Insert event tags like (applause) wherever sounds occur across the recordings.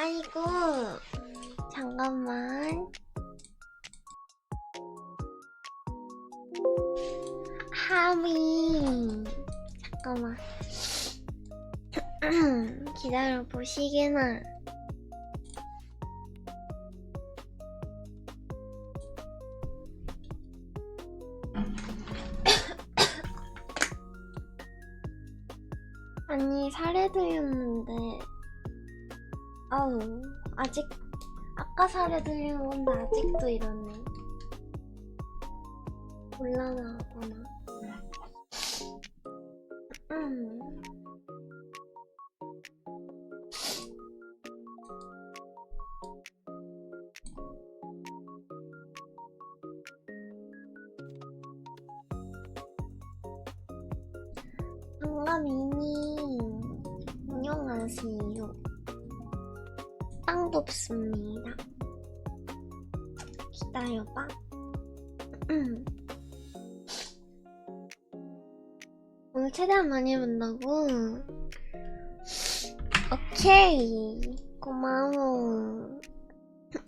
아이고, 잠깐만. 하미. 잠깐만. (clears throat) 기다려 보시게나. 아니, 들렸는데. 아우, 아직, 아까 살에 들린 건데 아직도 이러네. 곤란하구나. 오늘 최대한 많이 해본다고? 오케이. 고마워.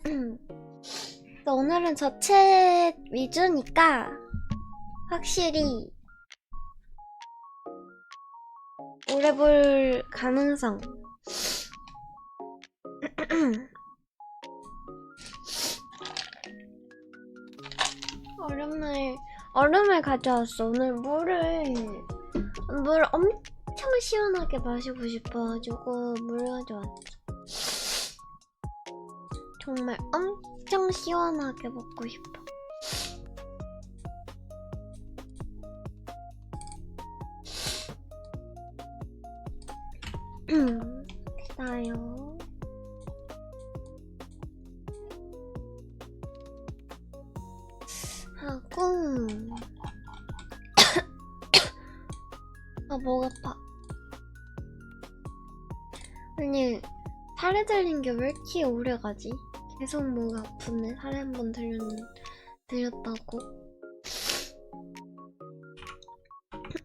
(clears throat) 또 오늘은 저챗 위주니까 확실히 오래 볼 가능성. (clears throat) 얼음을 얼음을 가져왔어. 오늘 물을 물 엄청 시원하게 마시고 싶어가지고 물 가져왔지. 정말 엄청 시원하게 먹고 싶어. 음, 기다려. 하고 아파. 아니, 살에 들린 게 왜 이렇게 오래 가지? 계속 목 아프네. 살에 한 번 들렸, 들렸다고.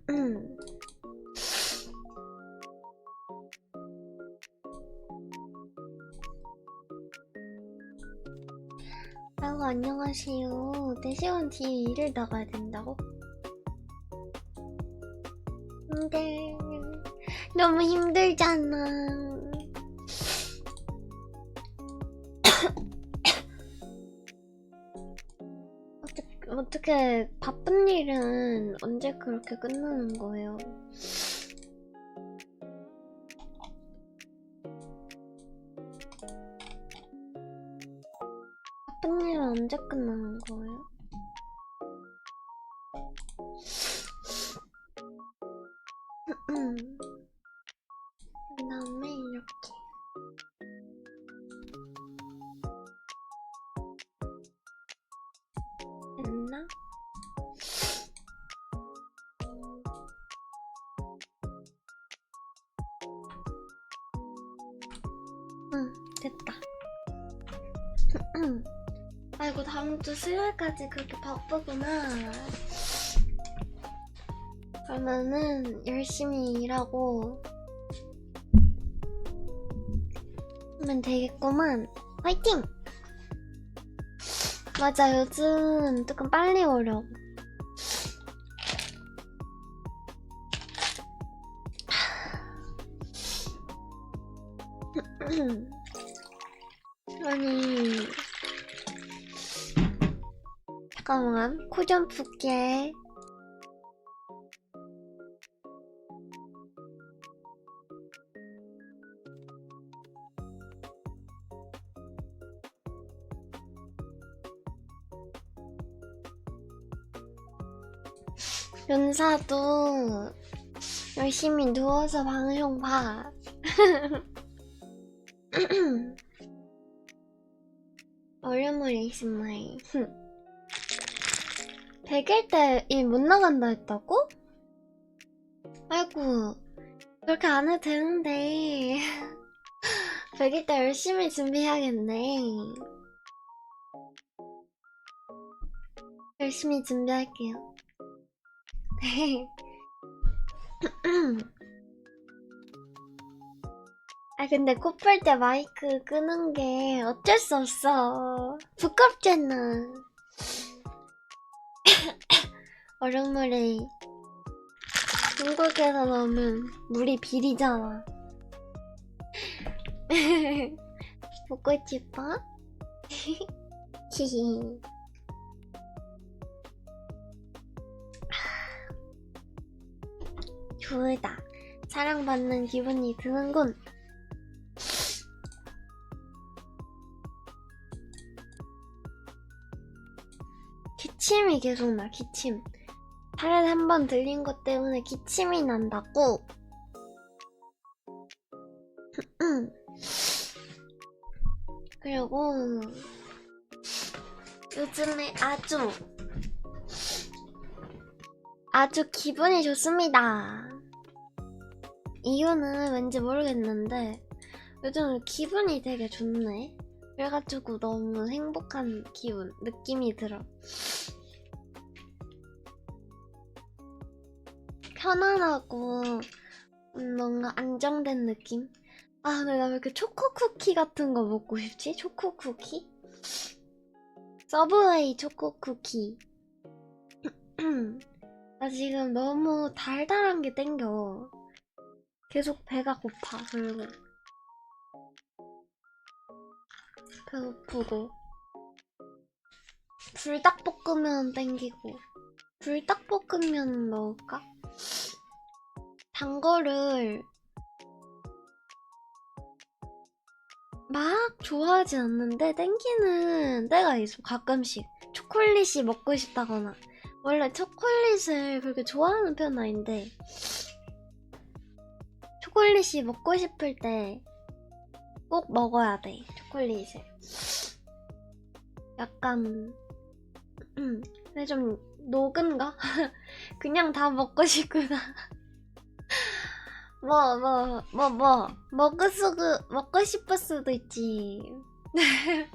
(clears throat) 아이고, 안녕하세요. 4시간 뒤에 일을 나가야 된다고? 너무 힘들잖아. 어떻게, 바쁜 일은 언제 그렇게 끝나는 거예요? 바쁜 일은 언제 끝나는 거예요? 주 수요일까지 그렇게 바쁘구나. 그러면은 열심히 일하고 하면 되겠구만. 화이팅! 맞아, 요즘 조금 빨리 오려고. (clears throat) 잠깐만 코좀 풀게 연사도 열심히 누워서 방송 봐. (clears throat) 얼음물 ASMR. 100일 때 일 못 나간다 했다고? 아이고, 그렇게 안 해도 되는데. (laughs) 100일 때 열심히 준비해야겠네. 열심히 준비할게요. (laughs) 아 근데 코풀 때 마이크 끄는 게 어쩔 수 없어. 부끄럽잖아. 얼음물에 한국에서 넣으면 물이 비리잖아. (laughs) 보고 싶어? (laughs) 히히. 좋다. 사랑받는 기분이 드는군. 기침이 계속 나, 기침. 살에 한번 들린 것 때문에 기침이 난다고. (laughs) 그리고 요즘에 아주 아주 기분이 좋습니다. 이유는 왠지 모르겠는데 요즘 기분이 되게 좋네. 그래가지고 너무 행복한 기분, 느낌이 들어. 편안하고 음, 뭔가 안정된 느낌? 아, 근데 나 왜 이렇게 초코 쿠키 같은 거 먹고 싶지? 초코 쿠키? 서브웨이 초코 쿠키. (clears throat) 나 지금 너무 달달한 게 땡겨. 계속 배가 고파, 그리고. 배고프고. 불닭볶음면 땡기고. 불닭볶음면 먹을까? 단 거를 막 좋아하진 않는데 땡기는 때가 있어. 가끔씩. 초콜릿이 먹고 싶다거나. 원래 초콜릿을 그렇게 좋아하는 편은 아닌데 초콜릿이 먹고 싶을 때 꼭 먹어야 돼 초콜릿을. 약간 음 근데 좀 녹은가? (laughs) 그냥 다 먹고 싶구나 뭐, 뭐, 뭐, 뭐, 먹을 수도, 먹고 싶을 수도 있지. (laughs)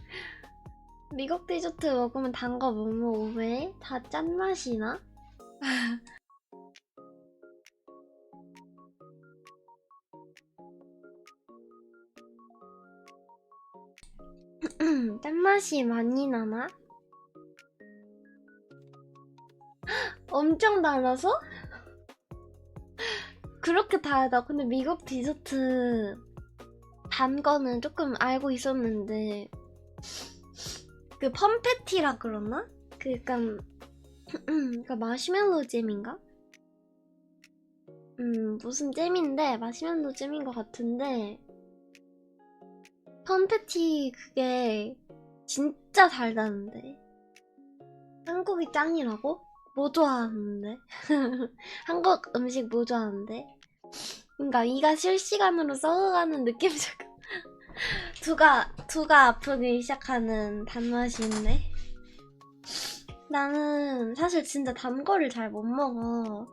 미국 디저트 먹으면 단 거 못 먹어, 왜? 다 짠맛이 나? (laughs) 짠맛이 많이 나나? (gasps) 엄청 달아서? 그렇게 달다. 근데 미국 디저트 단 거는 조금 알고 있었는데 그 펌패티라 그러나? 그 약간 (clears throat) 그 마시멜로 잼인가? 음 무슨 잼인데 마시멜로 잼인 것 같은데 펌패티 그게 진짜 달다는데 한국이 짱이라고? 뭐 좋아하는데? (laughs) 한국 음식 뭐 좋아하는데? 그러니까 이가 실시간으로 썩어가는 느낌적 (laughs) 두가 두가 아프기 시작하는 단맛이 있네. 나는 사실 진짜 단 거를 잘 못 먹어.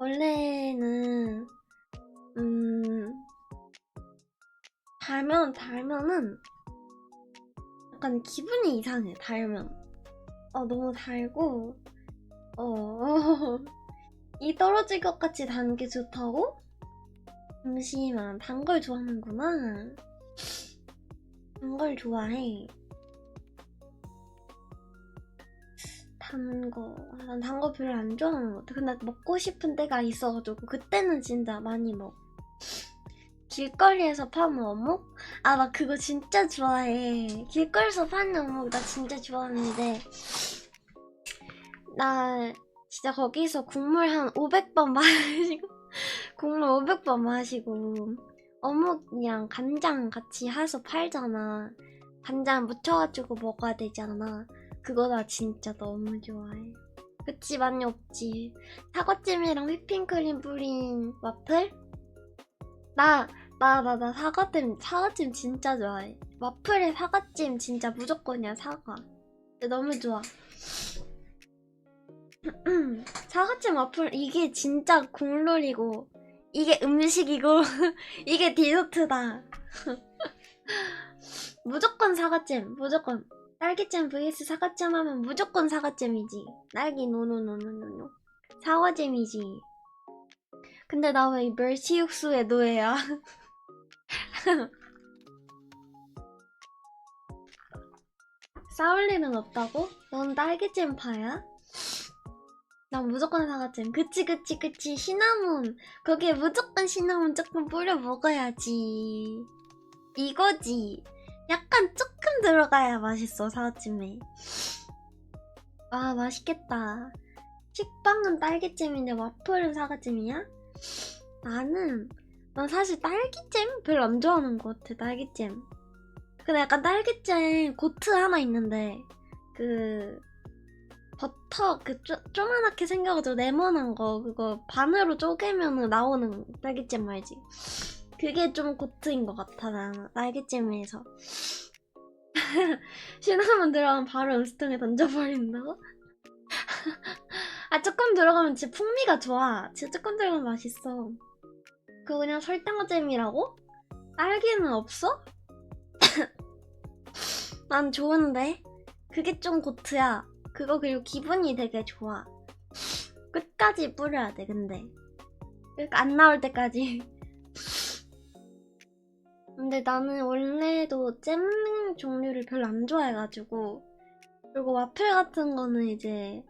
원래는 음 달면 달면은 약간 기분이 이상해. 달면 어 너무 달고 어 (laughs) 이 떨어질 것 같이 단 게 좋다고? 잠시만, 단 걸 좋아하는구나. 단 걸 좋아해. 단 거, 난 단 거 별로 안 좋아하는 것 같아. 근데 먹고 싶은 때가 있어가지고, 그때는 진짜 많이 먹어. 길거리에서 파는 어묵? 아, 나 그거 진짜 좋아해. 길거리에서 파는 어묵 나 진짜 좋아하는데, 나 진짜 거기서 국물 한 500번 마시고 (laughs) 국물 500번 마시고 어묵이랑 간장 같이 해서 팔잖아. 간장 묻혀가지고 먹어야 되잖아. 그거 나 진짜 너무 좋아해. 그치 많이 없지? 사과잼이랑 휘핑크림 뿌린 와플? 나 나 나 나 사과잼 사과잼 진짜 좋아해. 와플에 사과잼 진짜 무조건이야 사과. 근데 너무 좋아 (clears throat) 사과잼 와플 이게 진짜 국룰이고 이게 음식이고 (laughs) 이게 디저트다. (laughs) 무조건 사과잼 무조건 딸기잼 vs 사과잼 하면 무조건 사과잼이지 딸기 노노노노노노 사과잼이지 근데 나왜이 멸치 육수의 노예야 (laughs) 싸울 일은 없다고? 넌 딸기잼 파야? 난 무조건 사과잼. 그치, 그치, 그치. 시나몬. 거기에 무조건 시나몬 조금 뿌려 먹어야지. 이거지. 약간 조금 들어가야 맛있어, 사과잼에. 아, 맛있겠다. 식빵은 딸기잼인데 와플은 사과잼이야? 나는, 난 사실 딸기잼 별로 안 좋아하는 것 같아, 딸기잼. 근데 약간 딸기잼 고트 하나 있는데, 그, 버터 그 쪼, 조그맣게 생겨가지고 네모난 거 그거 반으로 쪼개면 나오는 딸기잼 알지? 그게 좀 고트인 것 같아 나는 딸기잼에서 (laughs) 시나몬 들어가면 바로 음식통에 던져버린다고? (laughs) 아 조금 들어가면 진짜 풍미가 좋아 진짜 조금 들어가면 맛있어 그거 그냥 설탕잼이라고? 딸기는 없어? (laughs) 난 좋은데 그게 좀 고트야 그거 그리고 기분이 되게 좋아. 끝까지 뿌려야 돼, 근데. 그러니까 안 나올 때까지. (laughs) 근데 나는 원래도 잼 종류를 별로 안 좋아해가지고. 그리고 와플 같은 거는 이제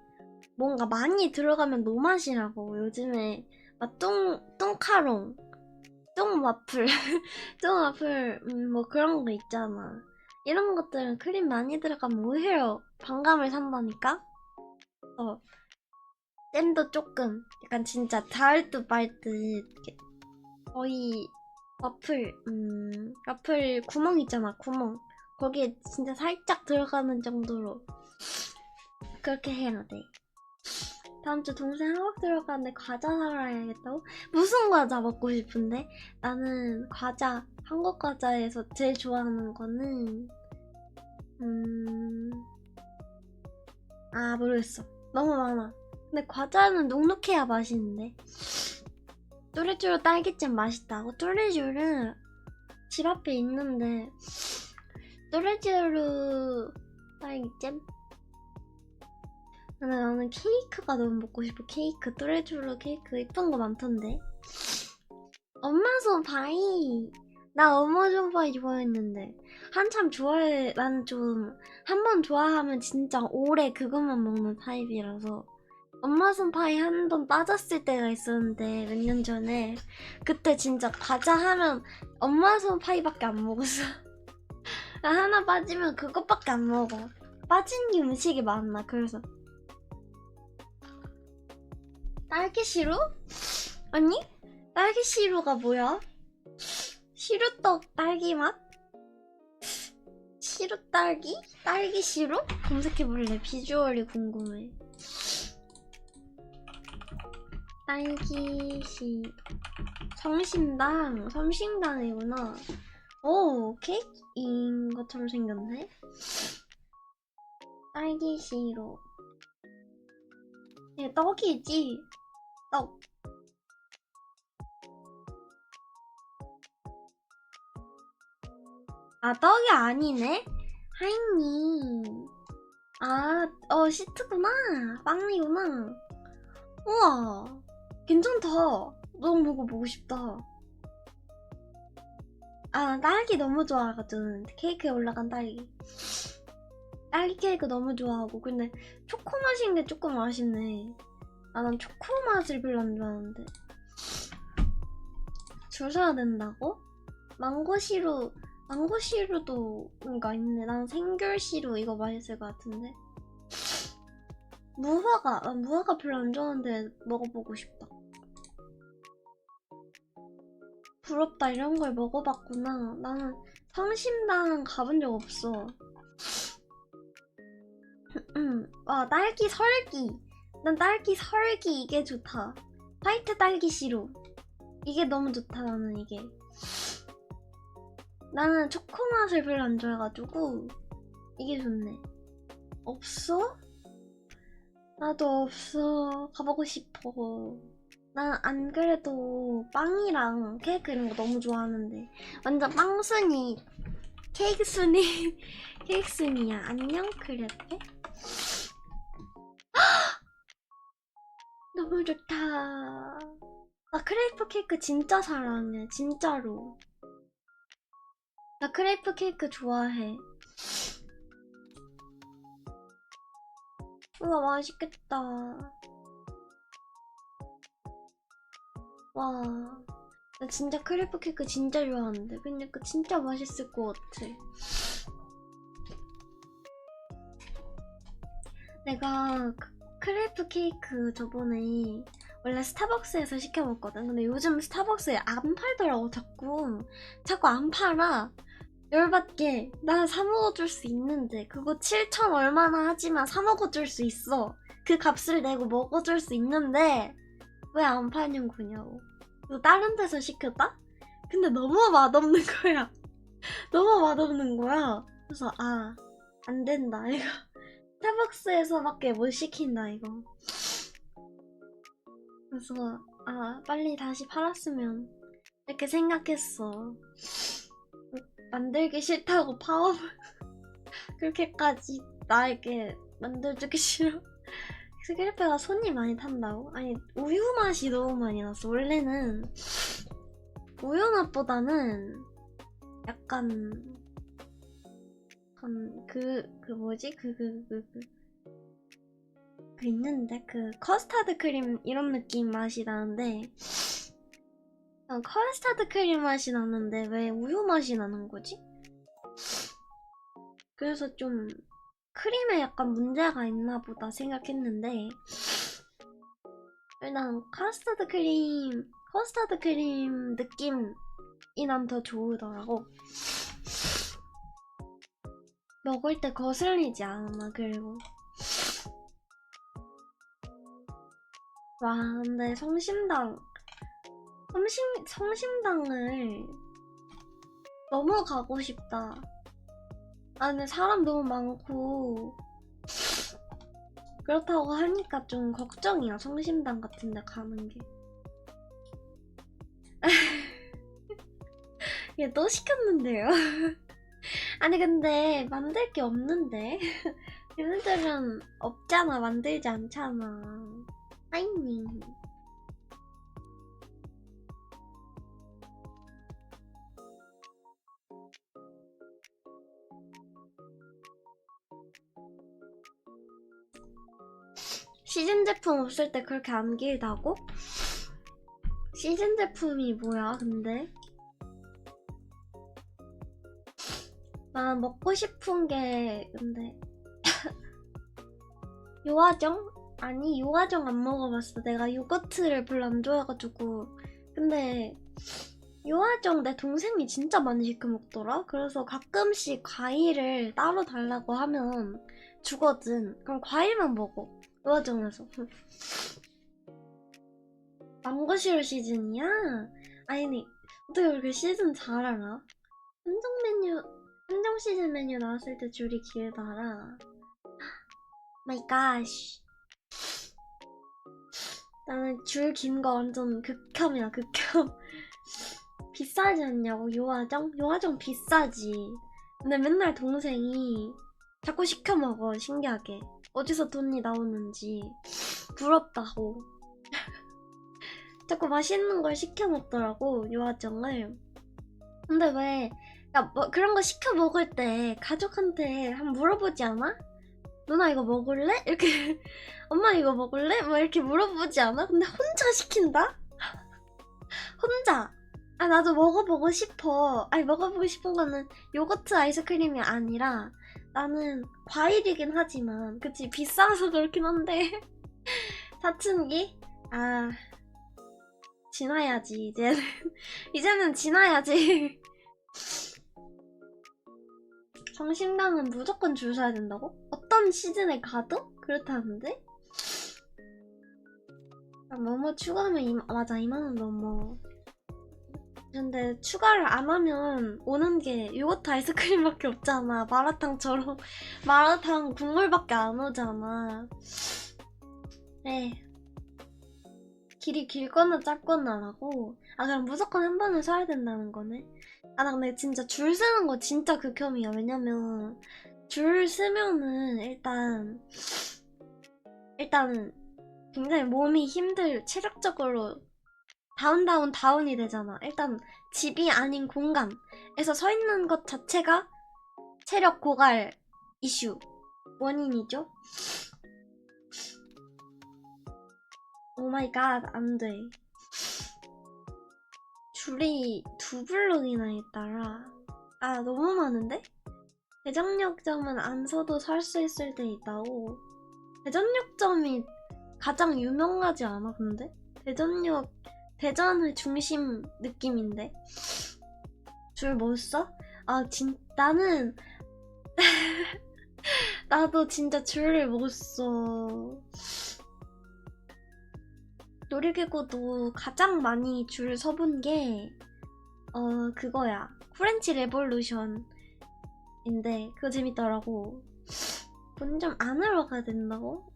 뭔가 많이 들어가면 노맛이라고. 요즘에 막 뚱, 뚱카롱, 뚱와플, (laughs) 뚱와플, 음, 뭐 그런 거 있잖아. 이런 것들은 크림 많이 들어가면 오히려 반감을 산다니까? 어. 잼도 조금 약간 진짜 닿을 듯 말듯 거의 와플 음 와플 구멍 있잖아 구멍 거기에 진짜 살짝 들어가는 정도로 그렇게 해야 돼 다음 주 동생 학원 들어가는데 과자 사러 가야겠다고? 무슨 과자 먹고 싶은데? 나는 과자 한국 과자에서 제일 좋아하는 거는 음... 아 모르겠어. 너무 많아. 근데 과자는 눅눅해야 맛있는데. 뚜레쥬르 딸기잼 맛있다고? 뚜레쥬르 집 앞에 있는데 뚜레쥬르 딸기잼? 근데 나는 케이크가 너무 먹고 싶어. 케이크 뚜레쥬르 케이크 예쁜 거 많던데. 엄마 손 바이 나 엄마 손 바이 좋아했는데 한참 좋아해 난 좀 한 번 좋아하면 진짜 오래 그것만 먹는 타입이라서 엄마 손 파이 한 번 빠졌을 때가 있었는데 몇 년 전에 그때 진짜 과자 하면 엄마 손 파이밖에 안 먹었어 (laughs) 나 하나 빠지면 그것밖에 안 먹어 빠진 게 음식이 많나 그래서 딸기 시루? 아니? 딸기 시루가 뭐야? 시루떡 딸기 맛? 시루 딸기? 딸기 시루? 검색해볼래. 비주얼이 궁금해. 딸기 시 성심당 성심당이구나. 오 케이크인 것처럼 생겼네. 딸기 시루. 이게 떡이지. 떡. 아, 떡이 아니네? 하이니. 아, 어, 시트구나. 빵이구나. 우와. 괜찮다. 너무 먹어보고 싶다. 아, 난 딸기 너무 좋아하거든. 케이크에 올라간 딸기. 딸기 케이크 너무 좋아하고. 근데 초코 맛인 게 조금 아쉽네. 아, 난 초코 맛을 별로 안 좋아하는데. 줄 서야 된다고? 망고 시루 망고 시루도 뭔가 있네. 난 생귤 시루 이거 맛있을 것 같은데. 무화과, 난 무화과 별로 안 좋아하는데 먹어보고 싶다. 부럽다 이런 걸 먹어봤구나. 나는 성심당 가본 적 없어. 와 (clears throat) 딸기 설기. 난 딸기 설기 이게 좋다. 화이트 딸기 시루. 이게 너무 좋다 나는 이게. 나는 초코 맛을 별로 안 좋아해가지고 이게 좋네. 없어? 나도 없어. 가보고 싶어. 난 안 그래도 빵이랑 케이크 이런 거 너무 좋아하는데 완전 빵순이 케이크 순이 (laughs) 케이크 순이야 안녕 크레페 (gasps) 너무 좋다 나 크레이프 케이크 진짜 사랑해 진짜로 나 크레이프 케이크 좋아해 우와 맛있겠다 와, 나 진짜 크레이프 케이크 진짜 좋아하는데. 그러니까 진짜 맛있을 것 같아. 내가 그 크레이프 케이크 저번에 원래 스타벅스에서 시켜 먹거든. 근데 요즘 스타벅스에 안 팔더라고 자꾸. 자꾸 안 팔아. 열받게. 나 사 먹어줄 수 있는데 그거 7천 얼마나 하지만 사 먹어줄 수 있어. 그 값을 내고 먹어줄 수 있는데 왜 안 파는 거냐고. 이거 다른 데서 시켰다? 근데 너무 맛없는 거야. (laughs) 너무 맛없는 거야. 그래서 아, 안 된다. (laughs) 이거 스타벅스에서밖에 못 시킨다 이거. 그래서 아, 빨리 다시 팔았으면 이렇게 생각했어. 만들기 싫다고 파업 (laughs) 그렇게까지 나에게 만들주기 싫어. (laughs) 스크래프가 손이 많이 탄다고? 아니 우유 맛이 너무 많이 났어 원래는 우유 맛보다는 약간 약간 그, 그 뭐지? 그, 그, 그, 그, 그 있는데? 그 커스타드 크림 이런 느낌 맛이 나는데 난 커스타드 크림 맛이 나는데 왜 우유 맛이 나는 거지? 그래서 좀 크림에 약간 문제가 있나 보다 생각했는데 일단 카스타드 크림 커스타드 크림 느낌이 난 더 좋더라고 먹을 때 거슬리지 않아 그리고 와 근데 성심당 성심, 성심당을 너무 가고 싶다. 아 근데 사람 너무 많고 그렇다고 하니까 좀 걱정이야 성심당 같은 데 가는 게. (laughs) 얘 또 시켰는데요? (laughs) 아니 근데 만들 게 없는데. (laughs) 얘네들은 없잖아 만들지 않잖아. 아이님 시즌 제품 없을 때 그렇게 안 길다고? 시즌 제품이 뭐야 근데? 나 먹고 싶은 게 근데 (laughs) 요아정? 아니 요아정 안 먹어봤어 내가 요거트를 별로 안 좋아해가지고 근데 요아정 내 동생이 진짜 많이 시켜 먹더라 그래서 가끔씩 과일을 따로 달라고 하면 주거든 그럼 과일만 먹어 요아정에서 망고시로 시즌이야? 아니 어떻게 그렇게 시즌 잘 알아? 한정 메뉴 한정 시즌 메뉴 나왔을 때 줄이 길더라 마이 갓 나는 줄 긴 거 완전 극혐이야 극혐 (laughs) 비싸지 않냐고 요아정? 요아정 비싸지 근데 맨날 동생이 자꾸 시켜 먹어 신기하게 어디서 돈이 나오는지 부럽다고 자꾸 맛있는 걸 시켜 먹더라고 요아정을 근데 왜 야, 뭐 그런 거 시켜 먹을 때 가족한테 한번 물어보지 않아? 누나 이거 먹을래? 이렇게 (laughs) 엄마 이거 먹을래? 뭐 이렇게 물어보지 않아? 근데 혼자 시킨다? (laughs) 혼자 아 나도 먹어보고 싶어 아니 먹어보고 싶은 거는 요거트 아이스크림이 아니라 나는 과일이긴 하지만 그치 비싸서 그렇긴 한데 (laughs) 사춘기? 아 지나야지 이제는 (laughs) 이제는 지나야지 (laughs) 성심당은 무조건 줄 서야 된다고? 어떤 시즌에 가도? 그렇다는데? 아, 뭐뭐 추가하면 이, 맞아 2만원 넘어 근데 추가를 안 하면 오는 게 요거트 아이스크림밖에 없잖아. 마라탕처럼. (laughs) 마라탕 국물밖에 안 오잖아. 네. 길이 길거나 짧거나라고. 아 그럼 무조건 한 번에 서야 된다는 거네? 아 나 근데 진짜 줄 서는 거 진짜 극혐이야. 왜냐면 줄 서면은 일단 일단 굉장히 몸이 힘들 체력적으로 다운 다운 다운이 되잖아 일단 집이 아닌 공간에서 서 있는 것 자체가 체력 고갈 이슈 원인이죠 오 마이 갓, 안 돼. 줄이 두 블록이나 있더라. 아, 너무 많은데? 대전역점은 안 서도 살 수 있을 때 있다고. 대전역점이 가장 유명하지 않아, 근데? 대전역, 대전의 중심 느낌인데? 줄못 써? 아, 진, 나는, (laughs) 나도 진짜 줄을 못 써. 놀이기구도 가장 많이 줄 서본 게, 어, 그거야. 프렌치 레볼루션인데, 그거 재밌더라고. 본점 안으로 가야 된다고?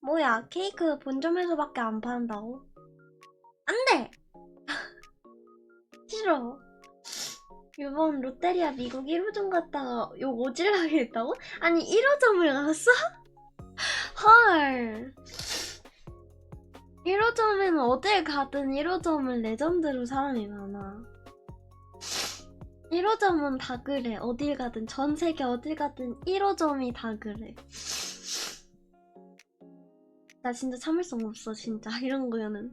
뭐야, 케이크 본점에서밖에 안 판다고? 안 돼! (laughs) 싫어. 이번 롯데리아 미국 1호점 갔다가 욕 오질나게 했다고? 아니, 1호점을 갔어? (laughs) 헐. 1호점에는 어딜 가든 1호점은 레전드로 사람이 많아. 1호점은 다 그래. 어딜 가든 전 세계 어딜 가든 1호점이 다 그래. 나 진짜 참을 수 없어 진짜 (laughs) 이런 거는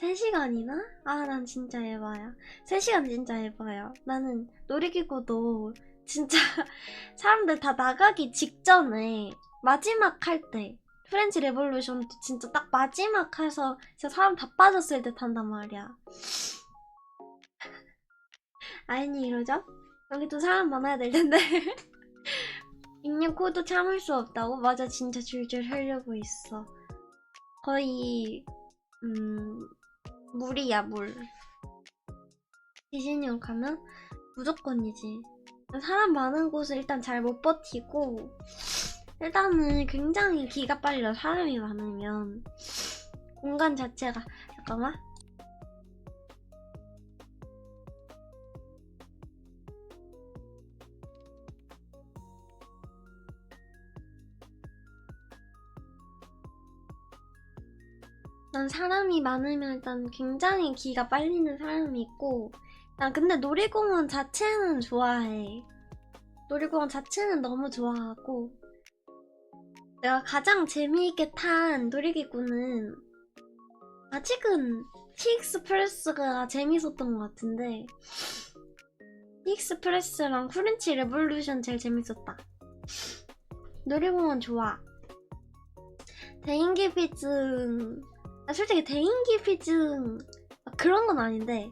3시간이나? 아 난 진짜 에바야 3시간 진짜 에바야 나는 놀이기구도 진짜 (laughs) 사람들 다 나가기 직전에 마지막 할 때 프렌치 레볼루션도 진짜 딱 마지막 해서 진짜 사람 다 빠졌을 때 탄단 말이야. (laughs) 아니 이러죠? 여기도 사람 많아야 될 텐데. (laughs) 입력코도 참을 수 없다고? 맞아 진짜 줄줄 흐르고 있어. 거의 음 물이야 물. 디즈니원 가면 무조건이지. 사람 많은 곳을 일단 잘 못 버티고 일단은 굉장히 기가 빨려 사람이 많으면 공간 자체가 잠깐만 난 사람이 많으면 일단 굉장히 기가 빨리는 사람이 있고 난 근데 놀이공원 자체는 좋아해. 놀이공원 자체는 너무 좋아하고 내가 가장 재미있게 탄 놀이기구는 아직은 티익스프레스가 재밌었던 것 같은데 티익스프레스랑 프렌치 레볼루션 제일 재밌었다. 놀이공원 좋아. 대인기 피증 아, 솔직히 대인기 피증 막 그런 건 아닌데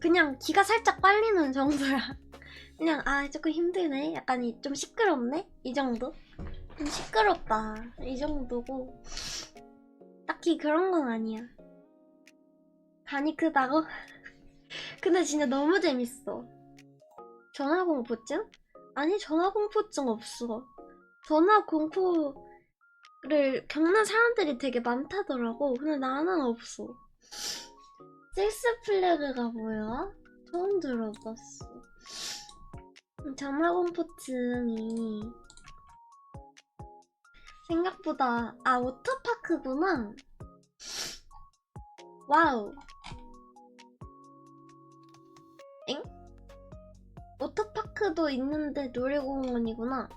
그냥 기가 살짝 빨리는 정도야 (laughs) 그냥 아 조금 힘드네 약간 이- 좀 시끄럽네 이 정도 좀 시끄럽다. 이 정도고. 딱히 그런 건 아니야. 간이 크다고? (laughs) 근데 진짜 너무 재밌어. 전화공포증? 아니, 전화공포증 없어. 전화공포 를 겪는 사람들이 되게 많다더라고. 근데 나는 없어. 식스플래그가 뭐야? 처음 들어봤어. 전화공포증이 생각보다 아 워터파크구나 와우 엥? 워터파크도 있는데 놀이공원이구나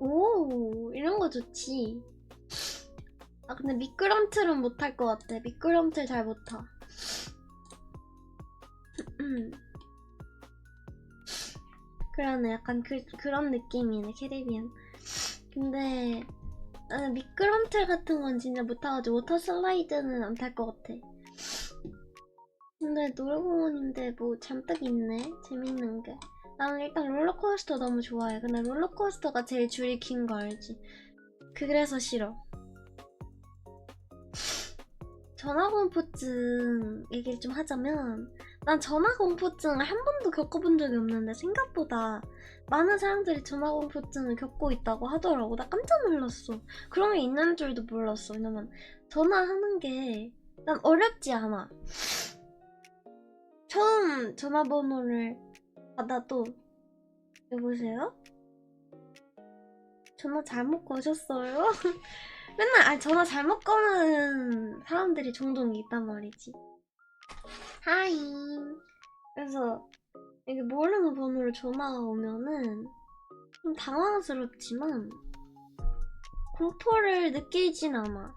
오 이런 거 좋지. 아 근데 미끄럼틀은 못할 것 같아. 미끄럼틀 잘 못타. (clears throat) 그러네 약간 그, 그런 느낌이네 캐리비안. 근데 나는 미끄럼틀 같은 건 진짜 못타가지고 워터 슬라이드는 안 탈 것 같아. 근데 놀이공원인데 뭐 잔뜩 있네. 재밌는 게 나는 일단 롤러코스터 너무 좋아해 근데 롤러코스터가 제일 줄이 긴 거 알지 그래서 싫어 전화공포증 얘기를 좀 하자면 난 전화 공포증을 한 번도 겪어본 적이 없는데 생각보다 많은 사람들이 전화 공포증을 겪고 있다고 하더라고. 나 깜짝 놀랐어. 그런 게 있는 줄도 몰랐어. 왜냐면 전화하는 게 난 어렵지 않아. 처음 전화번호를 받아도 여보세요? 전화 잘못 거셨어요? (laughs) 맨날 아 전화 잘못 거는 사람들이 종종 있단 말이지. 하이. 그래서 이게 모르는 번호로 전화가 오면은 좀 당황스럽지만 공포를 느끼진 않아.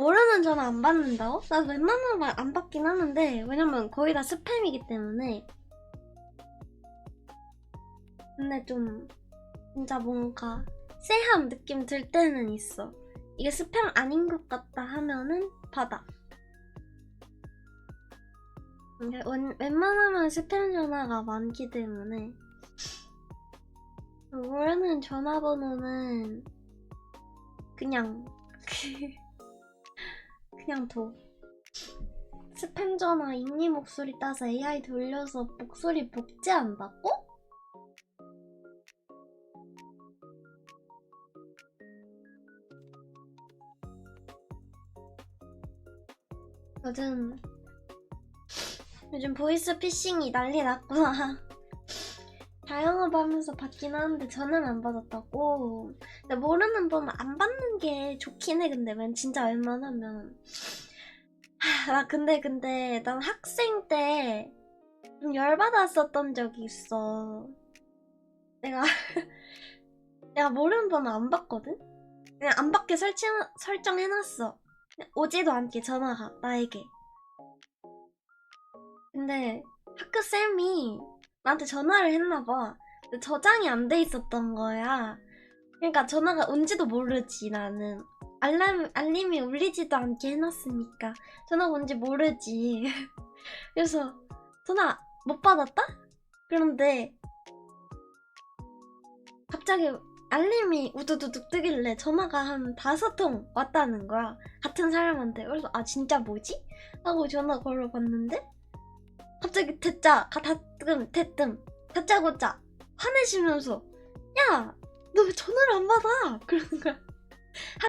모르는 전화 안 받는다고? 나 웬만하면 안 받긴 하는데 왜냐면 거의 다 스팸이기 때문에. 근데 좀 진짜 뭔가 쎄함 느낌 들 때는 있어. 이게 스팸 아닌 것 같다 하면은 받아. 웬, 웬만하면 스팸 전화가 많기 때문에. 모르는 전화번호는 그냥 (laughs) 그냥 둬. 스팸 전화 인니 목소리 따서 AI 돌려서 목소리 복제한다고? 요즘 요즘 보이스 피싱이 난리 났구나. (laughs) 다영업 하면서 받긴 하는데 저는 안 받았다고. 근데 모르는 번호 안 받는 게 좋긴 해. 근데 웬 진짜 웬만하면. 하, 나 근데 근데 난 학생 때 좀 열받았었던 적이 있어. 내가 (laughs) 내가 모르는 번호 안 받거든. 그냥 안 받게 설치 설정해놨어. 오지도 않게 전화가 나에게. 근데 학교 쌤이 나한테 전화를 했나봐. 저장이 안 돼 있었던 거야. 그러니까 전화가 온지도 모르지 나는. 알람 알림이 울리지도 않게 해놨으니까 전화가 온지 모르지. (laughs) 그래서 전화 못 받았다? 그런데 갑자기 알림이 우두두둑 뜨길래 전화가 한 다섯 통 왔다는 거야. 같은 사람한테. 그래서 아 진짜 뭐지? 하고 전화 걸어봤는데 갑자기 대짜 다뜨금 대뜸 다짜고짜 화내시면서 야 너 왜 전화를 안 받아? 그러는 거야